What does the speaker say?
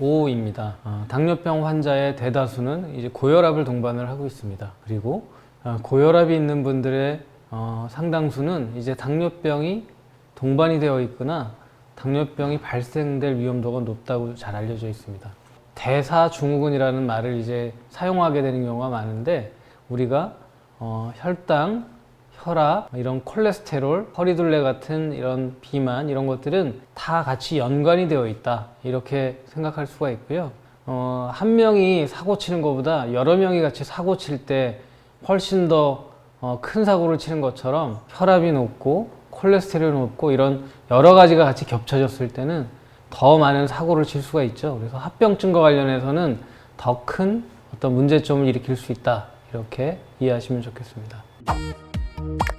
5입니다. 어, 당뇨병 환자의 대다수는 이제 고혈압을 동반을 하고 있습니다. 그리고 어, 고혈압이 있는 분들의 어, 상당수는 이제 당뇨병이 동반이 되어 있거나 당뇨병이 발생될 위험도가 높다고 잘 알려져 있습니다. 대사증후군이라는 말을 이제 사용하게 되는 경우가 많은데 우리가 어, 혈당, 혈압, 이런 콜레스테롤, 허리둘레 같은 이런 비만 이런 것들은 다 같이 연관이 되어 있다 이렇게 생각할 수가 있고요. 어, 한 명이 사고 치는 것보다 여러 명이 같이 사고 칠 때 훨씬 더 어, 큰 사고를 치는 것처럼 혈압이 높고 콜레스테롤이 높고 이런 여러 가지가 같이 겹쳐졌을 때는 더 많은 사고를 칠 수가 있죠. 그래서 합병증과 관련해서는 더 큰 어떤 문제점을 일으킬 수 있다. 이렇게 이해하시면 좋겠습니다. you